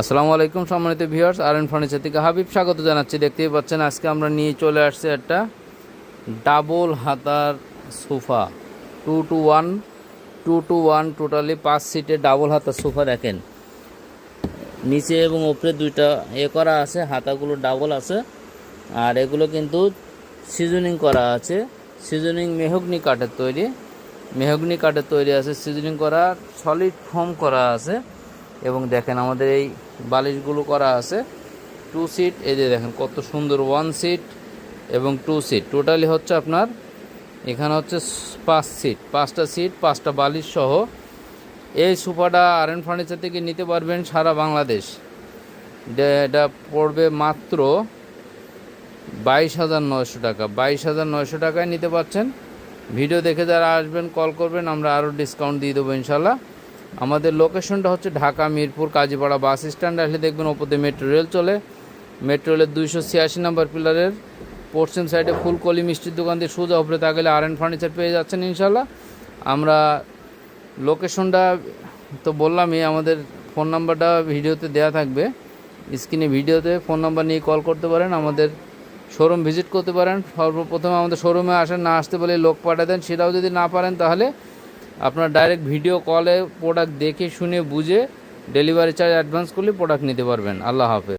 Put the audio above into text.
আসসালামু আলাইকুম সম্মানিত ভিউয়ার্স আর এন ফার্নিচার থেকে হাবিব স্বাগত জানাচ্ছি। দেখতেই পাচ্ছেন, আজকে আমরা নিয়ে চলে আসছি একটা ডাবল হাতার sofa. Two two one two two one totally পাঁচ সিটে ডাবল হাতার সোফা দেখেন। নিচে এবং ওপরে দুইটা এ করা আছে, হাতাগুলো ডাবল আছে। আর এগুলো কিন্তু সিজনিং করা আছে। সিজনিং মেহগনি কাঠের তৈরি। মেহগনি কাঠের তৈরি আছে সিজনিং করা সলিড ফোম করা আছে। এবং দেখেন আমাদের এই বালিশগুলো করা আছে। টু সিট এই যে দেখেন কত সুন্দর ওয়ান সিট এবং টু সিট টোটালি হচ্ছে আপনার, এখানে হচ্ছে পাঁচ সিট পাঁচটা সিট পাঁচটা বালিশ সহ। এই সোফাটা আর এন ফার্নিচার থেকে নিতে পারবেন সারা বাংলাদেশ। এটা- পড়বে মাত্র বাইশ হাজার নয়শো টাকা। বাইশ হাজার নয়শো টাকায় নিতে পারছেন। ভিডিও দেখে যারা আসবেন, কল করবেন, আমরা আরও ডিসকাউন্ট দিয়ে দেবো ইনশাল্লাহ। আমাদের লোকেশনটা হচ্ছে ঢাকা, মিরপুর, কাজীপাড়া বাস স্ট্যান্ড আসলে দেখবেন ওপরে মেট্রো রেল চলে। মেট্রো রেলের দুইশো ছিয়াশি নম্বর পিলারের পশ্চিম সাইডে ফুলকলি মিষ্টির দোকান দিয়ে সোজা উপরে তাকালে আর এন ফার্নিচার পেয়ে যাচ্ছেন ইনশাল্লাহ আমরা লোকেশনটা তো বললামই, আমাদের ফোন নাম্বারটা ভিডিওতে দেওয়া থাকবে। স্ক্রিনে ভিডিওতে ফোন নাম্বার নিয়ে কল করতে পারেন, আমাদের শোরুম ভিজিট করতে পারেন। সর্বপ্রথমে আমাদের শোরুমে আসেন, না আসতে বলে লোক পাঠিয়ে দেন সেটাও যদি না পারেন তাহলে আপনার ডাইরেক্ট ভিডিও কলে প্রোডাক্ট দেখে, শুনে, বুঝে ডেলিভারি চার্জ অ্যাডভান্স করলে প্রোডাক্ট নিতে পারবেন। আল্লাহ হাফেজ।